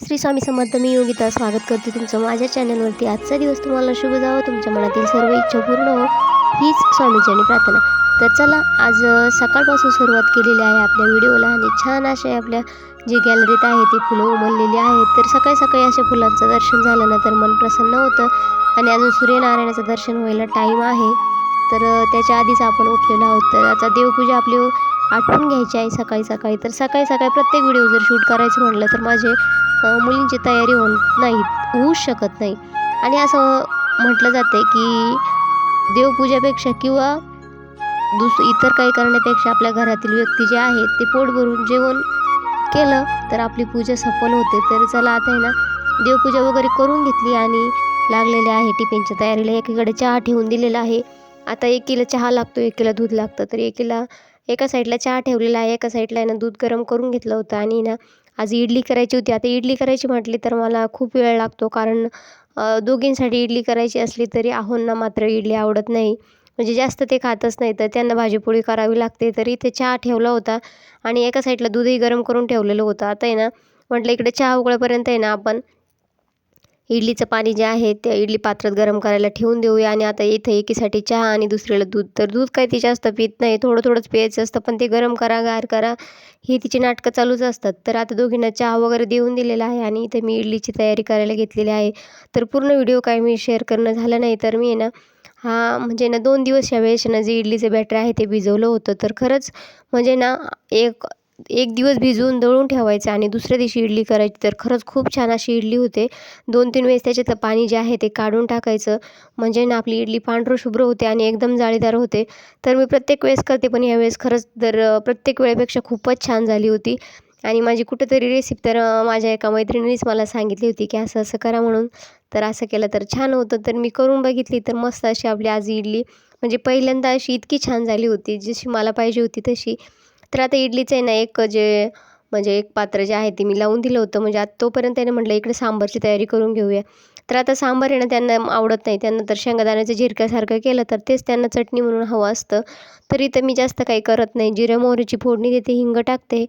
श्री स्वामी समर्थ मी योगिता स्वागत करते तुमचं माझ्या चॅनलवरती आजचा दिवस तुम्हाला शुभ जावं तुमच्या मनातील सर्व इच्छा पूर्ण हो. हीच स्वामीचरणी प्रार्थना. तर चला आज सकाळपासून सुरुवात केलेली आहे आपल्या व्हिडिओला आणि छान असे आपल्या जे गॅलरीत आहे ते फुलं उमललेली आहेत. तर सकाळी सकाळी अशा फुलांचं दर्शन झालं ना तर मन प्रसन्न होतं आणि अजून सूर्यनारायणाचं दर्शन व्हायला टाईम आहे. तर त्याच्या आधीच आपण उठलेलो आहोत. तर आता देवपूजा आपली आठवून घ्यायची आहे सकाळी सकाळी. तर सकाळी सकाळी प्रत्येक व्हिडिओ जर शूट करायचं म्हटलं तर माझे मुलींची तयारी होऊन नाही होऊच शकत नाही. आणि असं म्हटलं जाते की देवपूजापेक्षा किंवा दुस इतर काही करण्यापेक्षा आपल्या घरातील व्यक्ती जे आहेत ते पोट भरून जेवण केलं तर आपली पूजा सफल होते. तर चला आता आहे ना देवपूजा वगैरे करून घेतली आणि लागलेले आहे टिफिनच्या तयारीला. एकीकडे चहा ठेवून दिलेला आहे. आता एकीला चहा लागतो एकीला दूध लागतं. तर एकीला एका साईडला चहा ठेवलेला आहे. एका साईडला आहे ना दूध गरम करून घेतलं होतं. आणि ना आज इडली करायची होती. आता इडली करायची म्हटली तर मला खूप वेळ लागतो. कारण दोघींसाठी इडली करायची असली तरी आहोंना मात्र इडली आवडत नाही. म्हणजे जास्त ते खातच नाही. तर त्यांना भाजीपोळी करावी लागते. तरी इथे चहा ठेवला होता आणि एका साईडला दूधही गरम करून ठेवलेलं होतं. आता आहे ना म्हटलं इकडे चहा उकळेपर्यंत आहे ना आपण इडलीचं पाणी जे आहे त्या इडली पात्रात गरम करायला ठेवून देऊया आणि आता इथं एकीसाठी चहा आणि दुसरीला दूध. तर दूध काही ती जास्त पित नाही थोडं थोडंच प्यायचं असतं पण ते गरम करा गार करा. ही तिची नाटकं चालूच असतात. तर आता दोघींना चहा वगैरे देऊन दिलेला आहे आणि इथे मी इडलीची तयारी करायला घेतलेली आहे. तर पूर्ण व्हिडिओ काय मी शेअर करणं झालं नाही तर मी ना हा म्हणजे ना दोन दिवस या वेळेस ना जे इडलीचं बॅटर आहे ते भिजवलं होतं. तर खरंच म्हणजे ना एक एक दिवस भिजवून दळून ठेवायचं आणि दुसऱ्या दिवशी इडली करायची. तर खरंच खूप छान अशी इडली होते. दोन तीन वेळेस त्याच्यातलं पाणी जे आहे ते काढून टाकायचं. म्हणजे ना आपली इडली पांढरं शुभ्र होते आणि एकदम जाळीदार होते. तर मी प्रत्येक वेळेस करते पण यावेळेस खरंच तर प्रत्येक वेळेपेक्षा खूपच छान झाली होती. आणि माझी कुठंतरी रेसिपी तर माझ्या एका मैत्रिणीनेच मला सांगितली होती की असं असं करा म्हणून. तर असं केलं तर छान होतं. तर मी करून बघितली तर मस्त अशी आपली आज इडली. म्हणजे पहिल्यांदा अशी इतकी छान झाली होती. जशी मला पाहिजे होती तशी. तर आता इडलीचं आहे ना एक जे म्हणजे एक पात्र जे आहे ते मी लावून दिलं होतं. म्हणजे आता तोपर्यंत त्याने म्हटलं इकडे सांबारची तयारी करून घेऊया. तर आता सांबार आहे ना त्यांना आवडत नाही. त्यांना तर शेंगादाण्याचं झिरक्यासारखं केलं तर तेच त्यांना चटणी म्हणून हवं असतं. तर इथं मी जास्त काही करत नाही. जिरे मोहरीची फोडणी देते हिंग टाकते.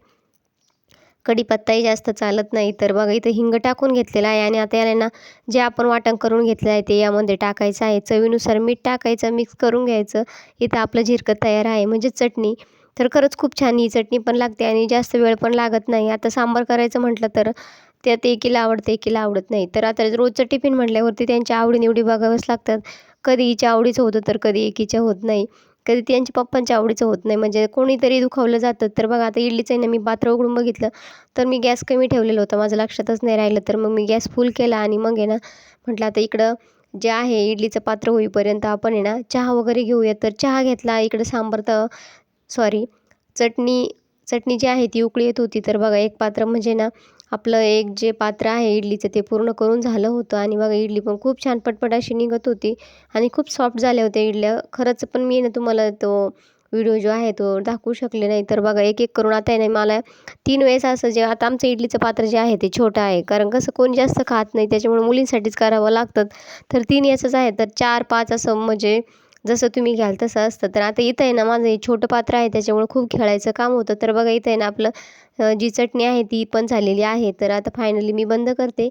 कढीपत्ताही जास्त चालत नाही. तर बघा इथं हिंग टाकून घेतलेला आहे आणि आता याला ना जे आपण वाटण करून घेतलं आहे ते यामध्ये टाकायचं आहे. चवीनुसार मीठ टाकायचं मिक्स करून घ्यायचं. इथं आपलं झिरकं तयार आहे. म्हणजे चटणी. तर खरंच खूप छान ही चटणी पण लागते आणि जास्त वेळ पण लागत नाही. आता सांबार करायचं म्हटलं तर त्यात एकीला आवडतं एकीला आवडत नाही. तर आता रोजचं टिफिन म्हटल्यावरती त्यांच्या आवडीनिवडी बघावंच लागतात. कधी हिच्या आवडीचं होतं तर कधी एकीच्या होत नाही. कधी त्यांच्या पप्पांच्या आवडीचं होत नाही. म्हणजे कोणीतरी दुखावलं जातं. तर बघा आता इडलीचं आहे ना मी पात्र उघडून बघितलं. तर मी गॅस कमी ठेवलेलं होतं. माझं लक्षातच नाही राहिलं. तर मग मी गॅस फुल केला आणि मग आहे ना म्हटलं आता इकडं जे आहे इडलीचं पात्र होईपर्यंत आपण आहे ना चहा वगैरे घेऊया. तर चहा घेतला. इकडं सांबार तर सॉरी चटणी चटणी जी आहे ती उकळी येत होती. तर बघा एक पात्र म्हणजे ना आपलं एक जे पात्र आहे इडलीचं ते पूर्ण करून झालं होतं. आणि बघा इडली पण खूप छान पटपट अशी निघत होती. आणि खूप सॉफ्ट झाल्या होत्या इडल्या. खरंच पण मी ना तुम्हाला तो व्हिडिओ जो आहे तो दाखवू शकले नाही. तर बघा एक एक करून आता आहे नाही मला तीन वेळेस असं जे आता आमचं इडलीचं पात्र जे आहे ते छोटं आहे. कारण कसं कोण जास्त खात नाही. त्याच्यामुळे मुलींसाठीच करावं लागतं. तर तीन याचंच आहे. तर चार पाच असं म्हणजे जसं तुम्ही घ्याल तसं असतं. तर आता इथं आहे ना माझं हे छोटं पात्र आहे त्याच्यामुळे खूप खेळायचं काम होतं. तर बघा इथं आहे ना आपलं जी चटणी आहे ती पण झालेली आहे. तर आता फायनली मी बंद करते.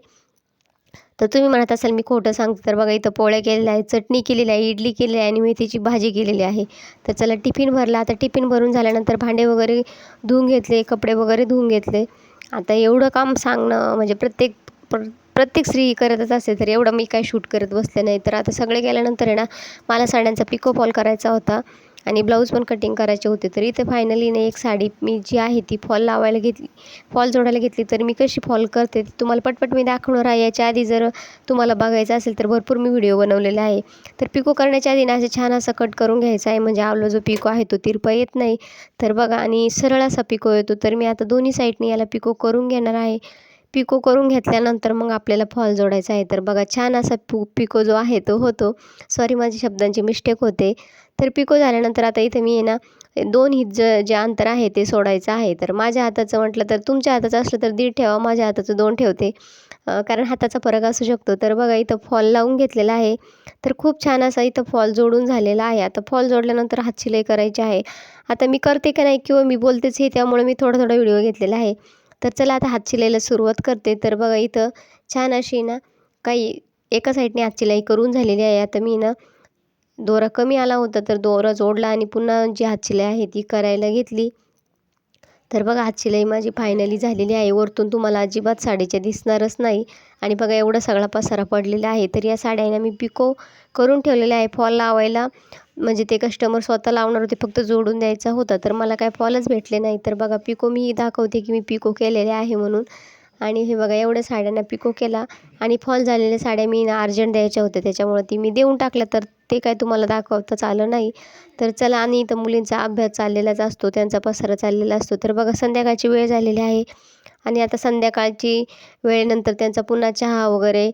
तर तुम्ही म्हणत असाल मी खोटं सांगते. तर बघा इथं पोळ्या केलेल्या आहेत चटणी केलेली आहे इडली केलेली आहे आणि मेथीची भाजी केलेली आहे. तर चला टिफिन भरला. आता टिफिन भरून झाल्यानंतर भांडे वगैरे धुवून घेतले कपडे वगैरे धुवून घेतले. आता एवढं काम सांगणं म्हणजे प्रत्येक प्र प्रत्येक स्त्री करतच असते तर एवढं मी काय शूट करत बसले नाही. तर आता सगळे गेल्यानंतर आहे ना मला साड्यांचा पिको फॉल करायचा होता आणि ब्लाऊज पण कटिंग करायचे होते. तर इथे फायनली ना एक साडी मी जी आहे ती फॉल लावायला घेतली फॉल जोडायला घेतली. तर मी कशी फॉल करते तुम्हाला पटपट मी दाखवणार आहे. याच्या आधी जर तुम्हाला बघायचं असेल तर भरपूर मी व्हिडिओ बनवलेला आहे. तर पिको करण्याच्या आधी ना असं छान असं कट करून घ्यायचा आहे. म्हणजे आपला जो पिको आहे तो तिरपा येत नाही. तर बघा आणि सरळ असा पिको येतो. तर मी आता दोन्ही साईडने याला पिको करून घेणार आहे. पिको करून घेतल्यानंतर मग आपल्याला फॉल जोडायचा आहे. तर बघा छान असा पु पिको जो आहे तो होतो. सॉरी माझी शब्दांची मिस्टेक होते. तर पिको झाल्यानंतर आता इथे मी आहे ना दोन हित ज जे अंतर आहे ते सोडायचं आहे. तर माझ्या हाताचं म्हटलं तर तुमच्या हाताचं असलं तर दीड ठेवा माझ्या हाताचं दोन ठेवते. कारण हाताचा फरक असू शकतो. तर बघा इथं फॉल लावून घेतलेला आहे. तर खूप छान असा इथं फॉल जोडून झालेला आहे. आता फॉल जोडल्यानंतर हात शिलाई करायची आहे. आता मी करते का नाही किंवा मी बोलतेच हे त्यामुळे मी थोडा थोडा व्हिडिओ घेतलेला आहे. तर चला आता हातशिलाईला सुरुवात करते. तर बघा इथं छान अशी ना काही एका साईडने हातशिलाई करून झालेली आहे. आता मी ना दोरा कमी आला होता तर दोरा जोडला आणि पुन्हा जी हातशिलाई आहे ती करायला घेतली. तर बघा हातशिलाई माझी फायनली झालेली आहे. वरतून तुम्हाला अजिबात साडीच्या दिसणारच नाही. आणि बघा एवढा सगळा पसारा पडलेला आहे. तर या साड्यांना मी पिको करून ठेवलेल्या आहे. फॉल लावायला म्हणजे ते कस्टमर स्वतः लावणार होते फक्त जोडून द्यायचा होता तर मला काय फॉलच भेटले नाही. तर बघा पिको मी दाखवते की मी पिको केलेले आहे म्हणून. आणि हे बघा एवढ्या साड्यांना पिको केला. आणि फॉल झालेल्या साड्या मी अर्जंट द्यायच्या होत्या त्याच्यामुळे ती मी देऊन टाकल्या तर ते काय तुम्हाला दाखवताच आलं नाही. तर चला आणि इथं मुलींचा अभ्यास चाललेलाच असतो त्यांचा पसारा चाललेला असतो. तर बघा संध्याकाळची वेळ झालेली आहे. आणि आता संध्याकाळची वेळेनंतर त्यांचा पुन्हा चहा वगैरे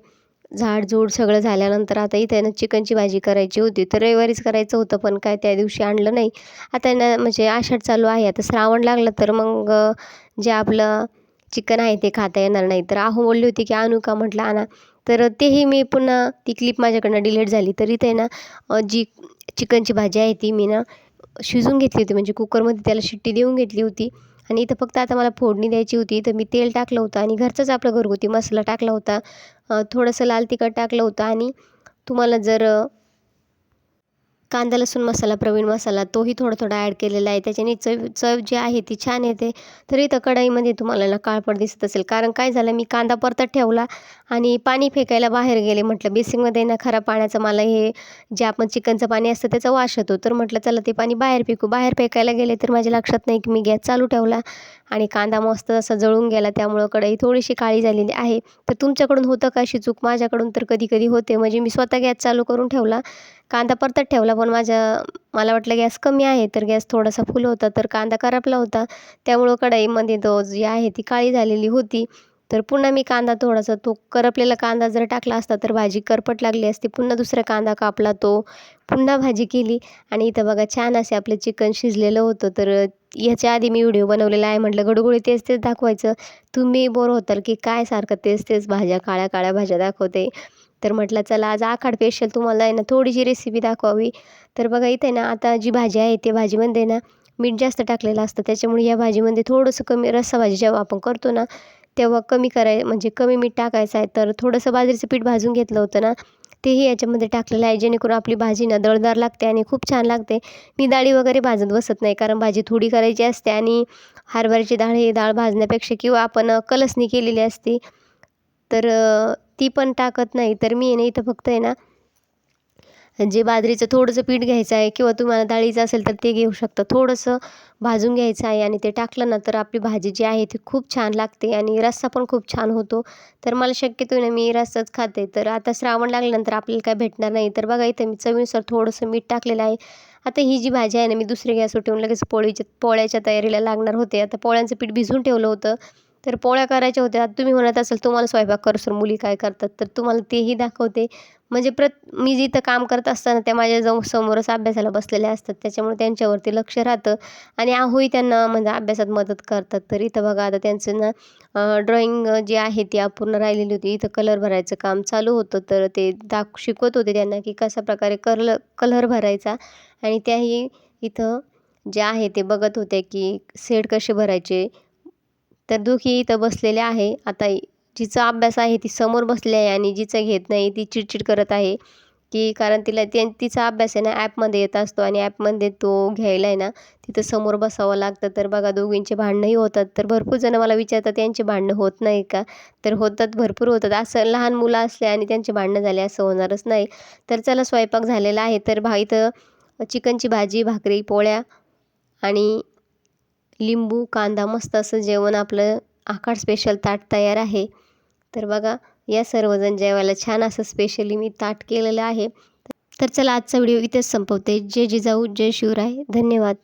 झाडझूड सगळं झाल्यानंतर आता इथे ना चिकनची भाजी करायची होती. तर रविवारीच करायचं होतं पण काय त्या दिवशी आणलं नाही. आता ना म्हणजे आषाढ चालू आहे. आता श्रावण लागलं तर मग जे आपलं चिकन आहे ते खाता येणार नाही. तर आहो बोलली होती की आणू का? म्हटलं आणा. तर तेही मी पुन्हा ती क्लिप माझ्याकडनं डिलीट झाली. तरी ते ना जी चिकनची भाजी आहे ती मी ना शिजून घेतली होती. म्हणजे कुकरमध्ये त्याला शिट्टी देऊन घेतली होती. आणि इथं फक्त आता मला फोडणी द्यायची होती. तर मी तेल टाकलं होतं आणि घरचाच आपला घरगुती मसाला टाकला होता. थोडंसं लाल तिखट टाकलं होतं आणि तुम्हाला जर कांदा लसूण मसाला प्रवीण मसाला तोही थोडा थोडा ॲड केलेला आहे. त्याच्याने चव चव जी आहे ती छान येते. तरी तर कढईमध्ये तुम्हाला ना काळपट दिसत असेल. कारण काय झालं मी कांदा परतत ठेवला आणि पाणी फेकायला बाहेर गेले. म्हटलं बेसिंगमध्ये ना खरा पाण्याचं मला हे जे आपण चिकनचं पाणी असतं त्याचा वास येतो. तर म्हटलं चला ते पाणी बाहेर फेकू. बाहेर फेकायला गेले तर माझ्या लक्षात नाही की मी गॅस चालू ठेवला. आणि कांदा मस्त असा जळून गेला त्यामुळं कढई थोडीशी काळी झालेली आहे. तर तुमच्याकडून होतं का अशी चूक? माझ्याकडून तर कधी कधी होते. म्हणजे मी स्वतः गॅस चालू करून ठेवला. कांदा परतत ठेवला पण माझ्या मला वाटलं गॅस कमी आहे तर गॅस थोडासा फुल होता तर कांदा करपला होता. त्यामुळं कढईमध्ये तो जी आहे ती काळी झालेली होती. तर पुन्हा मी कांदा थोडासा तो करपलेला कांदा जर टाकला असता तर भाजी करपट लागली असती. पुन्हा दुसरा कांदा कापला तो पुन्हा भाजी केली. आणि इथं बघा छान असे आपलं चिकन शिजलेलं होतं. तर ह्याच्या आधी मी व्हिडिओ बनवलेला आहे. म्हटलं गडगुडी तेच तेच दाखवायचं. तुम्ही बोर होताल की काय सारखं तेच तेच भाज्या काळ्या काळ्या भाज्या दाखवते. तर म्हटलं चला आज आखाड स्पेशल तुम्हाला आहे ना थोडीशी रेसिपी दाखवावी. तर बघा इथे ना आता जी भाजी आहे ते भाजीमध्ये ना मीठ जास्त टाकलेलं असतं. त्याच्यामुळे या भाजीमध्ये थोडंसं कमी रस्सा भाजी जेव्हा आपण करतो ना तेव्हा कमी कराय म्हणजे कमी मीठ टाकायचं आहे. तर थोडंसं बाजरीचं पीठ भाजून घेतलं होतं ना तेही याच्यामध्ये टाकलेलं आहे. जेणेकरून आपली भाजी ना दळदार लागते आणि खूप छान लागते. मी डाळी वगैरे भाजत बसत नाही कारण भाजी थोडी करायची असते आणि हरभऱ्याची डाळ ही डाळ भाजण्यापेक्षा किंवा आपण कलसणी केलेली असते तर ती पण टाकत नाही. तर मी ना इथं फक्त आहे ना जे बाजरीचं थोडंसं पीठ घ्यायचं आहे किंवा तुम्हाला डाळीचं असेल तर ते घेऊ शकता. थोडंसं भाजून घ्यायचं आहे आणि ते टाकलं ना तर आपली भाजी जी आहे ती खूप छान लागते आणि रस्सा पण खूप छान होतो. तर मला शक्यतो ना मी रस्साच खाते. तर आता श्रावण लागल्यानंतर आपल्याला काय भेटणार नाही. तर बघा इथं मी चवीनुसार थोडंसं मीठ टाकलेलं आहे. आता ही जी भाजी आहे ना मी दुसरी गॅसवर ठेवून लगेच पोळीच्या पोळ्याच्या तयारीला लागणार होते. आता पोळ्यांचं पीठ भिजून ठेवलं होतं. तर पोळ्या करायच्या होत्या. तुम्ही म्हणत असाल तुम्हाला स्वयंपाक करसर मुली काय करतात? तर तुम्हाला तेही दाखवते. म्हणजे प्रत मी जिथं काम करत असताना त्या माझ्या जाऊ समोरच अभ्यासाला बसलेल्या असतात. त्याच्यामुळे त्यांच्यावरती लक्ष राहतं. आणि आहोही त्यांना म्हणजे अभ्यासात मदत करतात. तर इथं बघा आता त्यांचं ना ड्रॉइंग जी आहे ती अपूर्ण राहिलेली होती. इथं कलर भरायचं काम चालू होतं. तर ते दाख शिकवत होते त्यांना की कशा प्रकारे कलर कलर भरायचा. आणि त्याही इथं जे आहे ते बघत होते की शेड कसे भरायचे. तर दुखी इथं बसलेले आहे. आता जिचा अभ्यास आहे ती समोर बसली आहे आणि जिचं घेत नाही ती चिडचिड करत आहे की कारण तिला ते तिचा अभ्यास आहे ना ॲपमध्ये येत असतो आणि ॲपमध्ये तो घ्यायला आहे ना तिथं समोर बसावं लागतं. तर बघा दोघींचे भांडणंही होतात. तर भरपूर जणं मला विचारतात त्यांचे भांडणं होत नाही का? तर होतात भरपूर होतात. असं लहान मुलं असले आणि त्यांचे भांडणं झाले असं होणारच नाही. तर चला स्वयंपाक झालेला आहे. तर भा इथं चिकनची भाजी भाकरी पोळ्या आणि लिंबू कांदा मस्त असं जेवण आपलं आखाड स्पेशल ताट तयार आहे. तर बघा या सर्वजण जेवायला छान असं स्पेशली मी ताट केलेलं आहे. तर चला आजचा व्हिडिओ इथेच संपवते. जय जिजाऊ जय शिवराय. धन्यवाद.